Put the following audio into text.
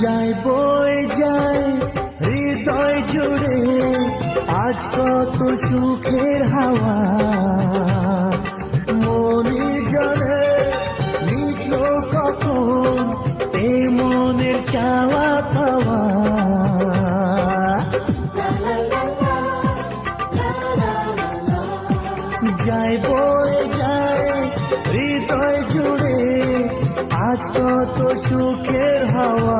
যায় বই যায় হৃদয় জুড়ে আজ কত সুখের হাওয়া। মনে জানে মিটল কখন এ মনের চাওয়া পাওয়া। যায় বই যায় হৃদয় জুড়ে আজ কত সুখের হাওয়া।